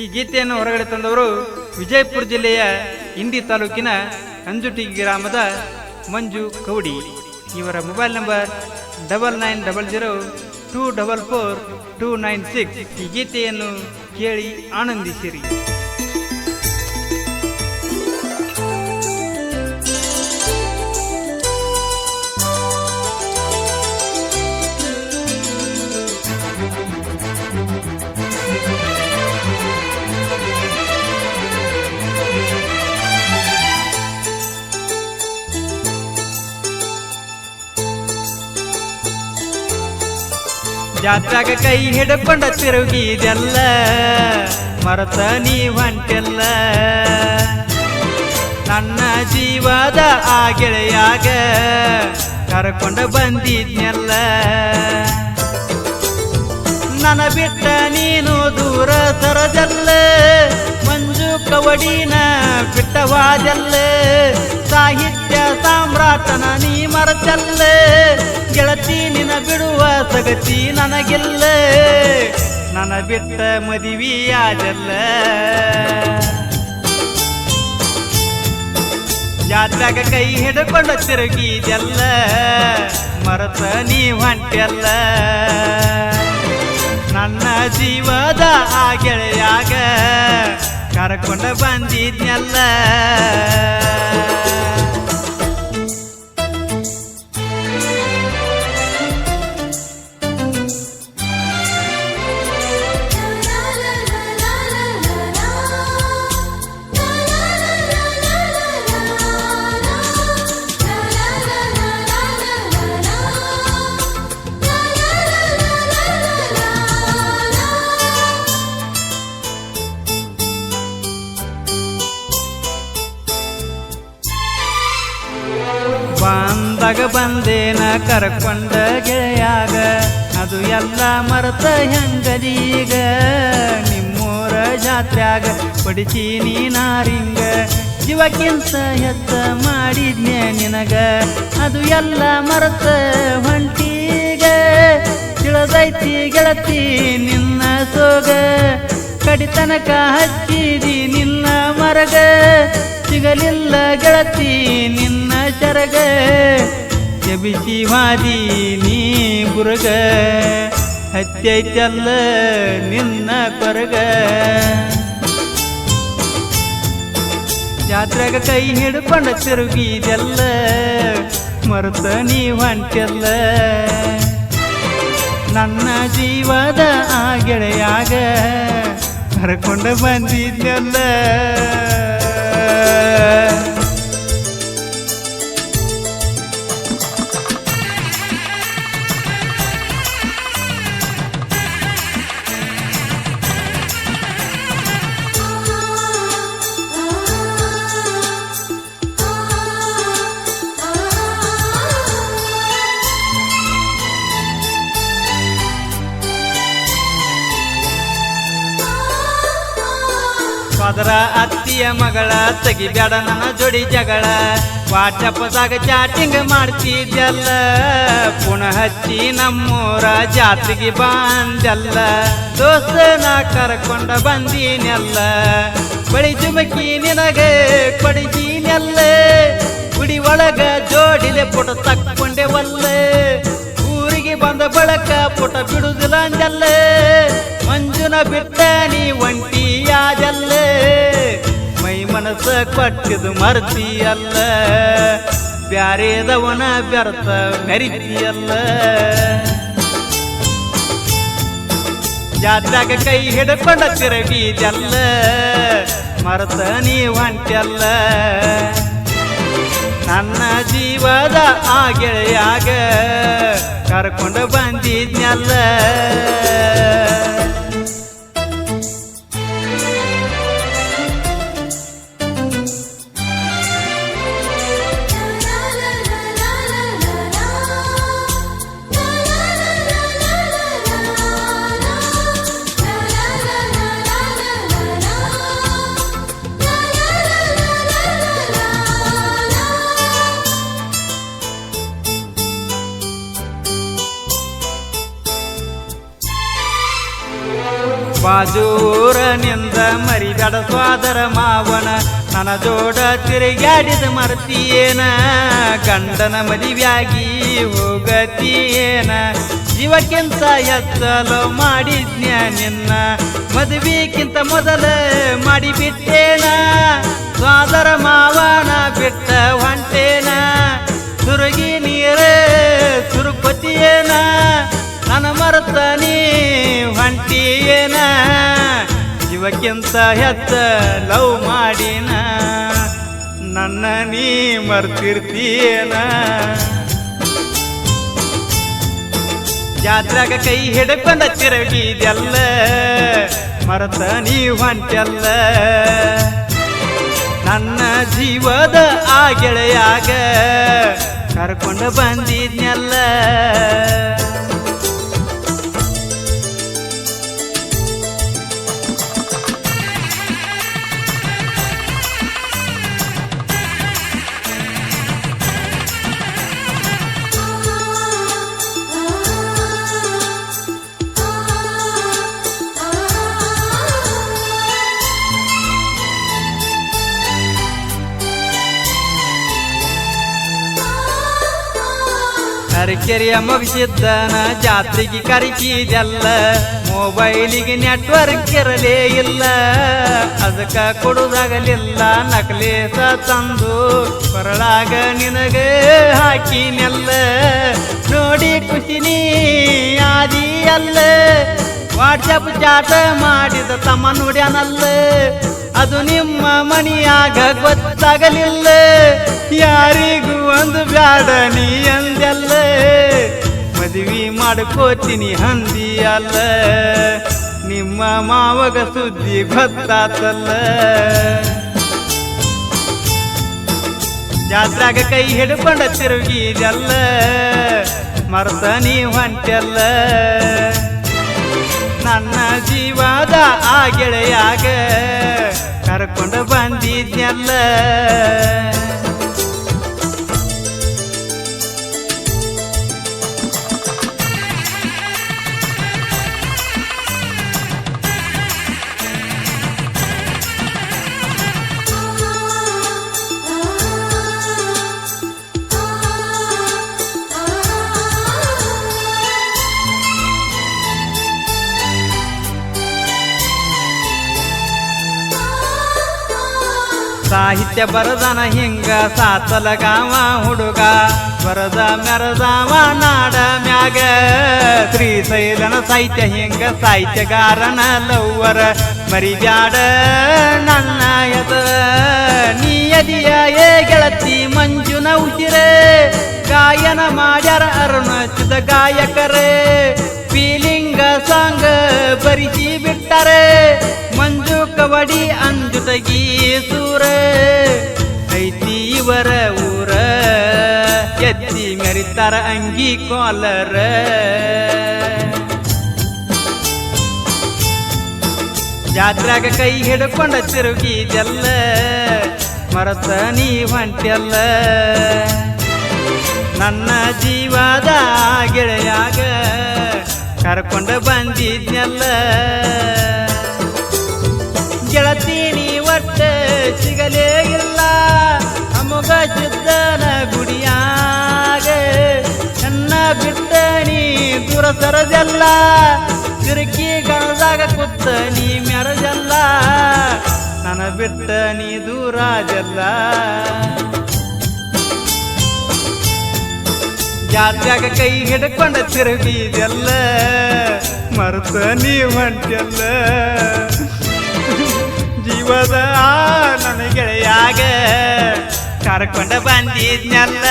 ಈ ಗೀತೆಯನ್ನು ಹೊರಗಡೆ ತಂದವರು ವಿಜಯಪುರ ಜಿಲ್ಲೆಯ ಇಂಡಿ ತಾಲೂಕಿನ ಅಂಜುಟಿ ಗ್ರಾಮದ ಮಂಜು ಕೌಡಿ. ಇವರ mobile number double nine double zero two double four two nine six ಈ ಗೀತೆಯನ್ನು ಕೇಳಿ ಆನಂದಿಸಿರಿ. ಜಾತ್ರಾಗ ಕೈ ಹಿಡ್ಕೊಂಡ ತಿರುಗಿದೆಲ್ಲ, ಮರತ ನೀ ಹೊಂಟೆಲ್ಲ. ನನ್ನ ಜೀವದ ಆ ಗೆಳೆಯಾಗ ಕರ್ಕೊಂಡ ಬಂದಿದ್ನೆಲ್ಲ. ನನ್ನ ಬಿಟ್ಟ ನೀನು ದೂರ ಸರದಲ್ಲ ಕವಡಿನ ಬಿಟ್ಟವಾದಲ್ಲ ಸಾಹಿತ್ಯ ಸಾಮ್ರಾಟನ ನೀ ಮರಚಲ್ಲ ಗೆಳತಿ ನಿನ ಬಿಡುವ ಸಗತಿ ನನಗಿಲ್ಲ ನನ್ನ ಬಿಟ್ಟ ಮದುವೆಯಾದಲ್ಲ ಜಾತ್ರಾಗ ಕೈ ಹಿಡ್ಕೊಂಡ ತಿರುಗಿದೆಲ್ಲ ಮರತ ನೀ ಹೊಂಟೆಲ್ಲ ನನ್ನ ಜೀವದ ಆ ಗೆಳೆಯಾಗ ಕರ್ಕೊಂಡ ಬಂದಿದ್ನೆಲ್ಲ. ಬಂದಾಗ ಬಂದೇನ ಕರ್ಕೊಂಡ ಗೆಳೆಯಾಗ. ಅದು ಎಲ್ಲ ಮರೆತ ಹೆಂಗದೀಗ. ನಿಮ್ಮೂರ ಜಾತ್ರ್ಯಾಗ ಪಡಿಸಿ ನಾರಿಂಗ. ಜೀವಕ್ಕಿಂತ ಹೆತ್ತ ಮಾಡಿದ್ನೆ ನಿನಗ. ಅದು ಎಲ್ಲ ಮರೆತ ಹೊಂಟೀಗ ತಿಳದೈತಿ ಗೆಳತಿ ನಿನ್ನ ಸೋಗ. ಕಡಿತನಕ ಹಚ್ಚಿದಿ ನಿನ್ನ ಮರಗ. ಸಿಗಲಿಲ್ಲ ಗೆಳತಿ, ನಿನ್ನ ಚರಗ ಎಬಿಸಿ ಮಾದಿ ನೀ ಬುರಗ. ಹತ್ತೈತಲ್ಲ ನಿನ್ನ ಕೊರಗ. ಜಾತ್ರೆಗ ಕೈ ಹಿಡ್ಕೊಂಡ ತಿರುಗಿದೆಲ್ಲ ಮರೆತ ನೀ ಹೊಂಟೆಲ್ಲ. ನನ್ನ ಜೀವದ ಆ ಗೆಳೆಯಾಗ ಕರ್ಕೊಂಡು ಬಂದಿದ್ದೆಲ್ಲ Kadra at ಅತ್ತಿಯ ಮಗಳ ತೆಗಿಬೇಡ ನನ್ನ ಜೋಡಿ ಜಗಳ. ವಾಟ್ಸಪ್ದಾಗ ಚಾಟಿಂಗ್ ಮಾಡ್ತಿದ್ದಲ್ಲ ಪುನಃ ಹಚ್ಚಿ ನಮ್ಮೂರ ಜಾತ್ರೆಗೆ ಬಂದಲ್ಲ. ದೋಸ್ತನ ಕರ್ಕೊಂಡ ಬಂದೀನೆಲ್ಲ, ಬಳಿ ಜುಮಕಿ ನಿನಗೆ ಕೊಡಿದೀನೆಲ್ಲ. ಗುಡಿ ಒಳಗ ಜೋಡಿಲೆ ಪುಟ ತಕ್ಕೊಂಡೆವಲ್ಲ. ಊರಿಗೆ ಬಂದ ಬಳಕ ಪುಟ ಬಿಡುದಿಲ್ಲ ಅಂದಲ್ಲೇ. ಮಂಜುನ ಬಿಟ್ಟ ನೀ ಒಂಟಿಯಾದಲ್ಲೇ. ಮನಸ್ಸ ಕೊಟ್ಟಿದು ಮರ್ತಿಯಲ್ಲ ಬ್ಯಾರೇದವನ ಬೆರ್ತ ಮೆರಿತಿಯಲ್ಲ ಜಾತ್ರಾಗ ಕೈ ಹಿಡ್ಕೊಂಡ ತಿರುಗಿದೆಲ್ಲ ಮರತ ನೀ ಹೊಂಟೆಲ್ಲ ನನ್ನ ಜೀವದ ಆ ಗೆಳೆಯಾಗ ಕರ್ಕೊಂಡು ಬಂದಿದ್ನೆಲ್ಲ ಬಾಜೂರನಿಂದ ಮರಿಬೇಡ ಸ್ವಾದರ ಮಾವನ, ನನ್ನ ಜೋಡ ತಿರುಗಾಡಿದ ಮರ್ತಿಯೇನ, ಗಂಡನ ಮದುವೆಯಾಗಿ ಹೋಗತಿಯೇನ? ಜೀವಕ್ಕಿಂತ ಎತ್ತಲು ಮಾಡಿದ್ನ ನಿನ್ನ, ಮದುವೆಕ್ಕಿಂತ ಮೊದಲು ಮಾಡಿಬಿಟ್ಟೇನ? ಸ್ವಾದರ ಮಾವನ ಜೀವಕ್ಕಿಂತ ಹೆತ್ತ ಲವ್ ಮಾಡಿನ, ನನ್ನ ನೀ ಮರ್ತಿರ್ತೀನ ಜಾತ್ರಾಗ ಕೈ ಹಿಡ್ಕೊಂಡ ತಿರುಗಿದೆಲ್ಲ ಮರತ ನೀ ಹೊಂಟೆಲ್ಲ. ನನ್ನ ಜೀವದ ಆ ಗೆಳೆಯಾಗ ಕರ್ಕೊಂಡು ಬಂದಿದ್ನೆಲ್ಲ. ಕರಿಕೆರೆಯ ಮುಗಿಸಿದ್ದನ, ಜಾತ್ರೆಗೆ ಕರಿಸಿದೆಲ್ಲ ಮೊಬೈಲಿಗೆ ನೆಟ್ವರ್ಕ್ ಇರಲೇ ಇಲ್ಲ. ಅದಕ್ಕ ಕೊಡುದಾಗಲಿಲ್ಲ ನಕಲೇಸ ತಂದು. ಕೊರಳಾಗ ನಿನಗೆ ಹಾಕಿನೆಲ್ಲ. ನೋಡಿ ಖುಷಿನಿ ಆದಿಯಲ್ಲ. ವಾಟ್ಸಪ್ ಚಾಟ ಮಾಡಿದ ತಮ್ಮ ನುಡ್ಯಾನಲ್ಲ. ಅದು ನಿಮ್ಮ ಮನೆಯಾಗ ಗೊತ್ತಾಗಲಿಲ್ಲ. ಯಾರಿಗೂ ಒಂದು ಬ್ಯಾಡ ನೀ ಅಂದೆಲ್ಲ ಮದುವೆ ಮಾಡ್ಕೋತೀನಿ ಹಂದಿ ಅಲ್ಲ ನಿಮ್ಮ ಮಾವಗ ಸುದ್ದಿ ಗೊತ್ತಾತಲ್ಲ. ಜಾತ್ರಾಗ ಕೈ ಹಿಡ್ಕೊಂಡ ತಿರುಗಿದೆಲ್ಲ. ಮರ್ತ ನೀ ಹೊಂಟಲ್ಲ ನನ್ನ ಜೀವದ ಆ ಗೆಳೆಯಾಗ ಕರ್ಕೊಂಡು ಬಂದಿದ್ನೆಲ್ಲ ಸಾಹಿತ್ಯ ಬರದನ ಹಿಂಗ, ಸಾತಲ ಗಾಮ ಹುಡುಗ, ಬರದ ಮೆರದಾವ ನಾಡ ಮ್ಯಾಗ. ಶ್ರೀಶೈಲನ ಸಾಹಿತ್ಯ ಹಿಂಗ, ಸಾಹಿತ್ಯಗಾರನ ಲವ್ವರ, ಮರಿಬ್ಯಾಡ ನನ್ನ ಎದ ನೀಯದಿಯ ಏ ಗೆಳತಿ ಮಂಜುನ ಉಸಿರೆ ಗಾಯನ ಮಾಡ್ಯಾರ ಅರುಣಚಿತ ಗಾಯಕರೇ. ಫೀಲಿಂಗ ಸಾಂಗ್ ಬರಿಸಿ ಬಿಟ್ಟರೆ, ಮಂಜು ಕವಡಿ ಅಂಜುತಗಿ ಇವರ ಊರ. ಎತ್ತಿ ಮೆರಿತಾರ ಅಂಗಿ ಕೋಲರ. ಜಾತ್ರಾಗ ಕೈ ಹಿಡ್ಕೊಂಡ ತಿರುಗಿದೆಲ್ಲ ಮರತ ನೀ ಹೊಂಟೆಲ್ಲ ನನ್ನ ಜೀವದ ಗೆಳೆಯಾಗ ಕರ್ಕೊಂಡು ಬಂದಿದ್ನೆಲ್ಲ. ಗೆಳತೀನಿ ನೀ ಒಟ್ಟ ಸಿಗಲೇ ಇಲ್ಲ ಗುಡಿಯಾಗೆ, ನನ್ನ ಬಿಟ್ಟನಿ ದೂರ ಸರದಲ್ಲ ತಿರುಕಿ ಗಣದಾಗ ಕುತ್ತ ನೀ ಮೆರಜಲ್ಲ ನನ್ನ ಬಿಟ್ಟ ನೀ ದೂರಾಜಲ್ಲ ಜಾತ್ಯಾಗ ಕೈ ಹಿಡ್ಕೊಂಡ ತಿರುಗಿದೆಲ್ಲ, ಮರ್ತ ನೀ ಹೊಂಟೆಲ್ಲ ಜೀವದ ಆ ನನ್ನ ಗೆಳೆಯಾಗ ಕರ್ಕೊಂಡ ಬಂದಿದ್ನೆಲ್ಲ.